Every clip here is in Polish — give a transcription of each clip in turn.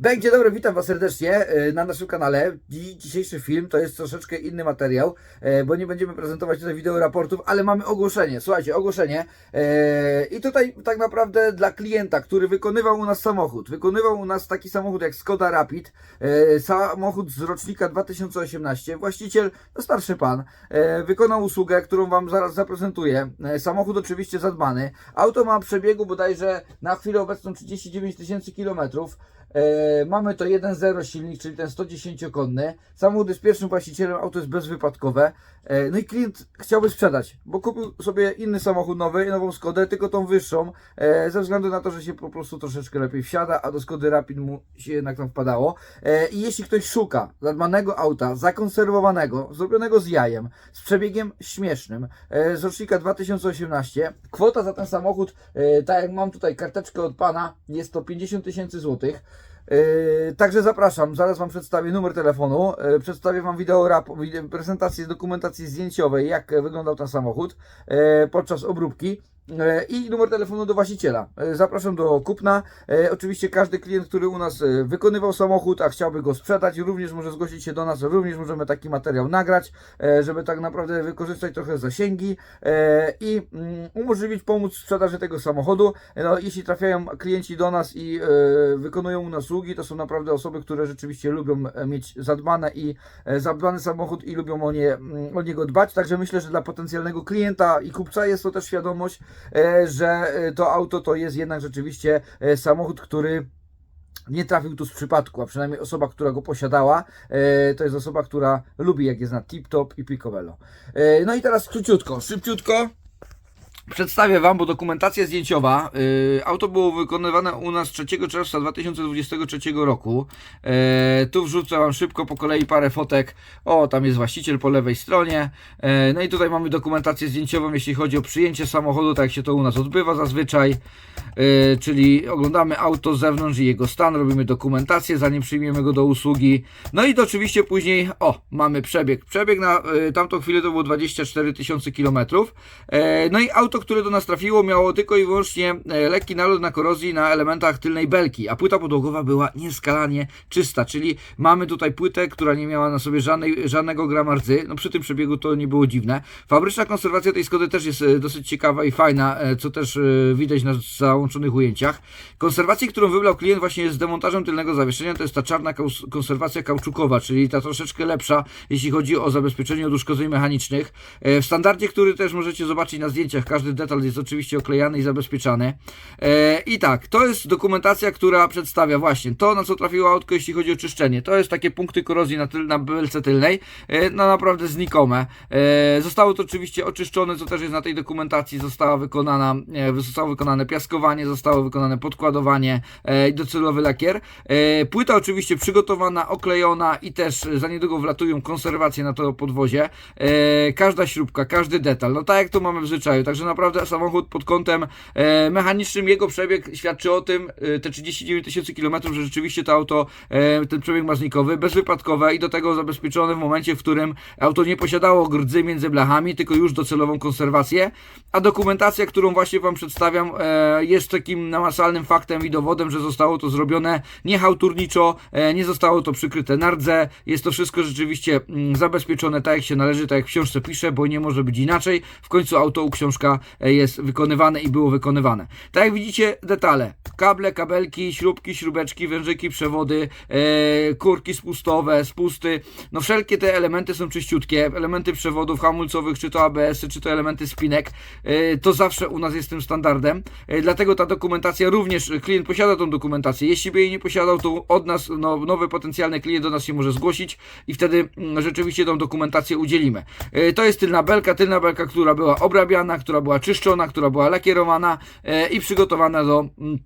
Bek, dzień dobry, witam Was serdecznie e, na naszym kanale. Dzi- Dzisiejszy film to jest troszeczkę inny materiał, e, bo nie będziemy prezentować tutaj wideo raportów, ale mamy ogłoszenie. Słuchajcie, ogłoszenie. E, I tutaj tak naprawdę dla klienta, który wykonywał u nas samochód, wykonywał u nas taki samochód jak Skoda Rapid, samochód z rocznika 2018. Właściciel, to starszy pan, wykonał usługę, którą Wam zaraz zaprezentuję. Samochód oczywiście zadbany. Auto ma przebiegu bodajże na chwilę obecną 39 tysięcy kilometrów. E, mamy to 1.0 silnik, czyli ten 110-konny. Samochód jest pierwszym właścicielem, auto jest bezwypadkowe. E, no i klient chciałby sprzedać, bo kupił sobie inny samochód nowy, nową Skodę, tylko tą wyższą, e, ze względu na to, że się po prostu troszeczkę lepiej wsiada, a do Skody Rapid mu się jednak tam wpadało. I jeśli ktoś szuka zadbanego auta, zakonserwowanego, zrobionego z jajem, z przebiegiem śmiesznym, z rocznika 2018, kwota za ten samochód, tak jak mam tutaj karteczkę od pana, jest to 50 tysięcy złotych. Yy, także zapraszam, zaraz Wam przedstawię numer telefonu, yy, przedstawię Wam wideo rap, prezentację dokumentacji zdjęciowej, jak wyglądał ten samochód yy, podczas obróbki i numer telefonu do właściciela. Yy, Zapraszam do kupna. Yy, Oczywiście każdy klient, który u nas wykonywał samochód, a chciałby go sprzedać, również może zgłosić się do nas, również możemy taki materiał nagrać, żeby tak naprawdę wykorzystać trochę zasięgi i mm, umożliwić pomóc w sprzedaży tego samochodu. No, jeśli trafiają klienci do nas i e, wykonują u nas usługi, to są naprawdę osoby, które rzeczywiście lubią e, mieć zadbane i e, zadbany samochód i lubią o, nie, mm, o niego dbać. Także myślę, że dla potencjalnego klienta i kupca jest to też świadomość, e, że e, to auto to jest jednak rzeczywiście e, samochód, który nie trafił tu z przypadku, a przynajmniej osoba, która go posiadała, e, to jest osoba, która lubi jak jest na tip-top i picobello. E, no i teraz króciutko, szybciutko. Przedstawię Wam, bo dokumentacja zdjęciowa. y, auto było wykonywane u nas 3 czerwca 2023 roku. E, tu wrzucę Wam szybko po kolei parę fotek. O, tam jest właściciel po lewej stronie. E, no i tutaj mamy dokumentację zdjęciową, jeśli chodzi o przyjęcie samochodu, tak jak się to u nas odbywa zazwyczaj. E, czyli oglądamy auto z zewnątrz i jego stan, robimy dokumentację, zanim przyjmiemy go do usługi. No i to oczywiście później, o, mamy przebieg. Przebieg na y, tamtą chwilę to było 24 tysiące kilometrów. E, No i auto, które do nas trafiło, miało tylko i wyłącznie e, lekki nalot na korozji na elementach tylnej belki, a płyta podłogowa była nieskalanie czysta, czyli mamy tutaj płytę, która nie miała na sobie żadnej, żadnego grama rdzy. No przy tym przebiegu to nie było dziwne. Fabryczna konserwacja tej Skody też jest e, dosyć ciekawa i fajna, e, co też widać na załączonych ujęciach. Konserwacji, którą wybrał klient właśnie z demontażem tylnego zawieszenia, to jest ta czarna konserwacja kauczukowa, czyli ta troszeczkę lepsza, jeśli chodzi o zabezpieczenie od uszkodzeń mechanicznych. W standardzie, który też możecie zobaczyć na zdjęciach, każdy detal jest oczywiście oklejany i zabezpieczany. E, I tak, to jest dokumentacja, która przedstawia właśnie to, na co trafiło autko, jeśli chodzi o czyszczenie. To jest takie punkty korozji na, tyl, na belce tylnej, e, no naprawdę znikome. E, Zostało to oczywiście oczyszczone, co też jest na tej dokumentacji, została wykonana, zostało wykonane piaskowanie, zostało wykonane podkładowanie i docelowy lakier. Płyta oczywiście przygotowana, oklejona i też za niedługo wlatują konserwacje na to podwozie. Każda śrubka, każdy detal, no tak jak to mamy w zwyczaju, także naprawdę samochód pod kątem e, mechanicznym, jego przebieg świadczy o tym, e, te 39 tysięcy kilometrów, że rzeczywiście to auto, e, ten przebieg ma znikowy, bezwypadkowe i do tego zabezpieczone w momencie, w którym auto nie posiadało grdzy między blachami, tylko już docelową konserwację, a dokumentacja, którą właśnie Wam przedstawiam, e, jest takim namacalnym faktem i dowodem, że zostało to zrobione niechałturniczo, e, nie zostało to przykryte na rdze, jest to wszystko rzeczywiście mm, zabezpieczone tak jak się należy, tak jak w książce pisze, bo nie może być inaczej. W końcu auto u książka e, jest wykonywane i było wykonywane. Tak jak widzicie, detale. Kable, kabelki, śrubki, śrubeczki, wężyki, przewody, e, kurki spustowe, spusty. No wszelkie te elementy są czyściutkie. Elementy przewodów hamulcowych, czy to ABS-y, czy to elementy spinek. E, to zawsze u nas jest tym standardem. Dlatego ta dokumentacja również, klient posiada tą dokumentację. Jeśli by jej nie posiadał, to od nas, no, nowy potencjalny klient do nas się może zgłosić i wtedy mm, rzeczywiście tą dokumentację udzielimy. To jest tylna belka, tylna belka, która była obrabiana, która była czyszczona, która była lakierowana e, i przygotowana do mm,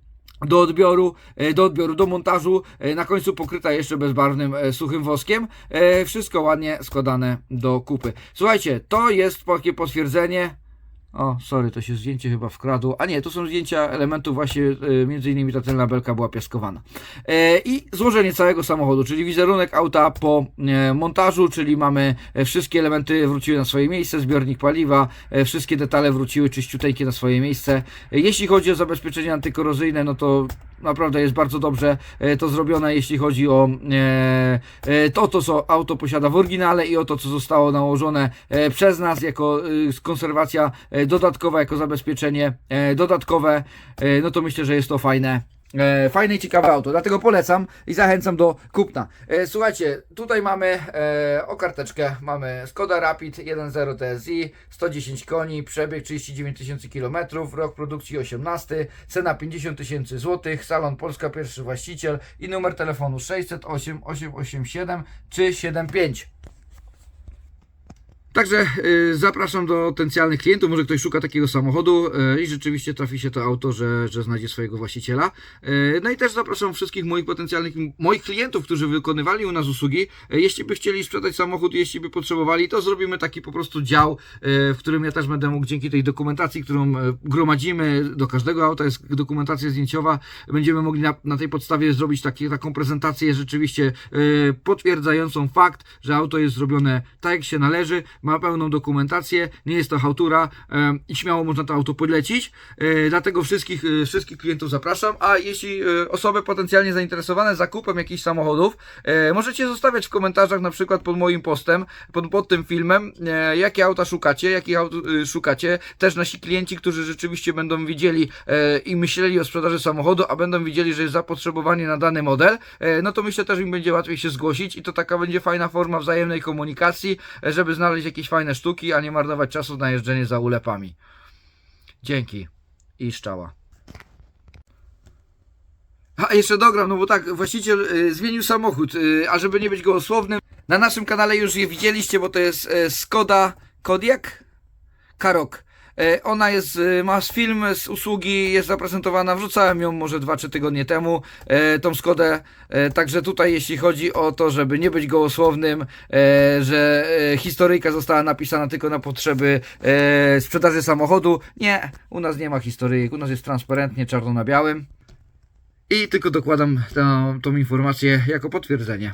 do odbioru, e, do odbioru, do montażu, e, na końcu pokryta jeszcze bezbarwnym suchym woskiem. Wszystko ładnie składane do kupy. Słuchajcie, to jest takie potwierdzenie. O, sorry, to się zdjęcie chyba wkradło. A nie, to są zdjęcia elementów właśnie, e, między innymi ta tylna belka była piaskowana. E, I złożenie całego samochodu, czyli wizerunek auta po e, montażu, czyli mamy e, wszystkie elementy wróciły na swoje miejsce, zbiornik paliwa, e, wszystkie detale wróciły czyściuteńkie na swoje miejsce. E, Jeśli chodzi o zabezpieczenie antykorozyjne, no to naprawdę jest bardzo dobrze e, to zrobione, jeśli chodzi o e, e, to, to, co auto posiada w oryginale i o to, co zostało nałożone przez nas jako konserwacja dodatkowa, jako zabezpieczenie dodatkowe. No to myślę, że jest to fajne. E, fajne i ciekawe auto, dlatego polecam i zachęcam do kupna. E, słuchajcie, tutaj mamy e, o karteczkę, mamy Skoda Rapid 1.0 TSI, 110 koni, przebieg 39 tysięcy km, rok produkcji 18, cena 50 tysięcy złotych, salon Polska pierwszy właściciel i numer telefonu 608 887 375. Także y, zapraszam do potencjalnych klientów, może ktoś szuka takiego samochodu y, i rzeczywiście trafi się to auto, że, że znajdzie swojego właściciela. Y, no i też zapraszam wszystkich moich potencjalnych, moich klientów, którzy wykonywali u nas usługi. Jeśli by chcieli sprzedać samochód, jeśli by potrzebowali, to zrobimy taki po prostu dział, w którym ja też będę mógł dzięki tej dokumentacji, którą gromadzimy do każdego auta, jest dokumentacja zdjęciowa, będziemy mogli na, na tej podstawie zrobić taki, taką prezentację rzeczywiście potwierdzającą fakt, że auto jest zrobione tak jak się należy, ma pełną dokumentację, nie jest to hałtura i śmiało można to auto podlecić. E, dlatego wszystkich, e, wszystkich klientów zapraszam. A jeśli e, osoby potencjalnie zainteresowane zakupem jakichś samochodów, możecie zostawiać w komentarzach na przykład pod moim postem, pod, pod tym filmem, jakie auta szukacie, jakich aut szukacie. Też nasi klienci, którzy rzeczywiście będą widzieli i myśleli o sprzedaży samochodu, a będą widzieli, że jest zapotrzebowanie na dany model, no to myślę też im będzie łatwiej się zgłosić i to taka będzie fajna forma wzajemnej komunikacji, żeby znaleźć jakieś fajne sztuki, a nie marnować czasu na jeżdżenie za ulepami. Dzięki i szczała. A jeszcze dogram, no bo tak, właściciel y, zmienił samochód, y, a żeby nie być gołosłownym, na naszym kanale już je widzieliście, bo to jest y, Skoda Kodiak Karok. E, Ona jest, y, ma film z usługi, jest zaprezentowana, wrzucałem ją może 2-3 tygodnie temu, e, tą Skodę, e, także tutaj jeśli chodzi o to, żeby nie być gołosłownym, e, że e, historyjka została napisana tylko na potrzeby e, sprzedaży samochodu, nie, u nas nie ma historyjek, u nas jest transparentnie, czarno na białym i tylko dokładam tę, tą informację jako potwierdzenie.